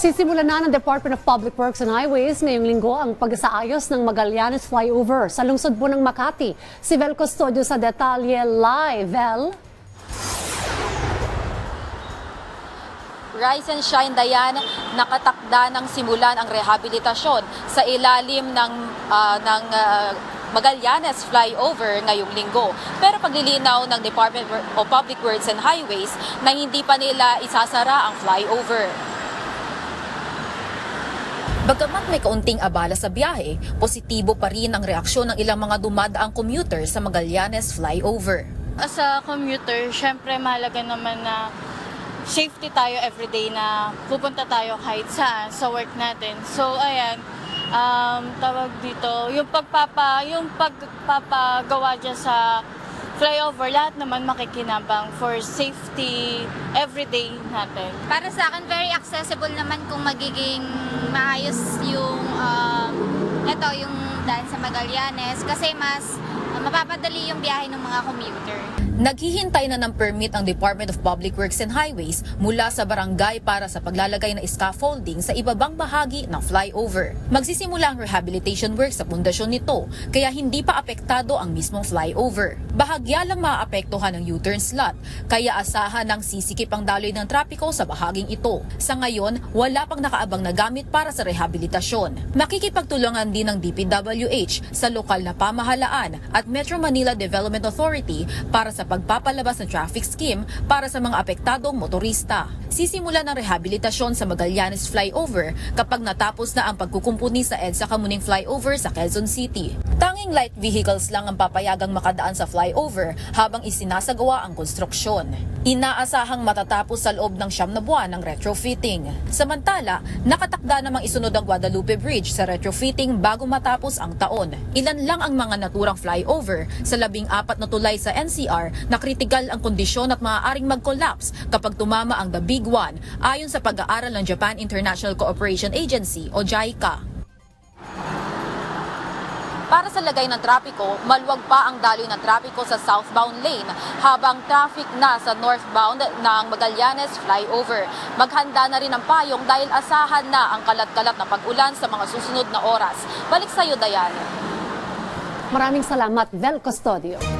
Sisimulan na ng Department of Public Works and Highways ngayong linggo ang pagsaayos ng Magallanes Flyover sa lungsod po ng Makati. Si Vel Custodio sa detalye live. Vel? Rise and Shine Dayan, nakatakda ng simulan ang rehabilitasyon sa ilalim ng, ah, ng ah, Magallanes flyover ngayong linggo. Pero paglilinaw ng Department of Public Works and Highways na hindi pa nila isasara ang flyover. May kaunting abala sa biyahe, positibo pa rin ang reaksyon ng ilang mga dumadaang commuter sa Magallanes flyover. As a commuter, syempre mahalaga naman na safety tayo everyday na pupunta tayo kahit saan sa work natin. So, ayan, um, tawag dito, yung pagpapa, yung pagpapagawa dyan sa flyover, lahat naman makikinabang for safety everyday natin. Para sa akin, very accessible naman kung magiging maayos yung, um, ito, yung daan sa Magallanes kasi mas mapapadali yung biyahe ng mga commuter. Naghihintay na ng permit ang Department of Public Works and Highways mula sa barangay para sa paglalagay ng scaffolding sa ibabang bahagi ng flyover. Magsisimula ang rehabilitation work sa pundasyon nito kaya hindi pa apektado ang mismong flyover. Bahagya lang maapektuhan ang U-turn slot kaya asahan ng sisikip ang daloy ng trapiko sa bahaging ito. Sa ngayon, wala pang nakaabang na gamit para sa rehabilitasyon. Makikipagtulungan din ng DPWH sa lokal na pamahalaan at Metro Manila Development Authority para sa pagpapalabas ng traffic scheme para sa mga apektadong motorista. Sisimula ng rehabilitasyon sa Magallanes Flyover kapag natapos na ang pagkukumpuni sa EDSA Kamuning Flyover sa Quezon City. Tanging light vehicles lang ang papayagang makadaan sa flyover habang isinasagawa ang konstruksyon. Inaasahang matatapos sa loob ng siyam na buwan ng retrofitting. Samantala, nakatakda namang isunod ang Guadalupe Bridge sa retrofitting bago matapos ang taon. Ilan lang ang mga naturang flyover sa labing apat na tulay sa NCR na kritikal ang kondisyon at maaaring mag-collapse kapag tumama ang The Big One ayon sa pag-aaral ng Japan International Cooperation Agency o JICA. Para sa lagay ng trapiko, maluwag pa ang daloy ng trapiko sa southbound lane habang traffic na sa northbound ng Magallanes flyover. Maghanda na rin ang payong dahil asahan na ang kalat-kalat na pag-ulan sa mga susunod na oras. Balik sa iyo, Dayan. Maraming salamat, Vel Custodio.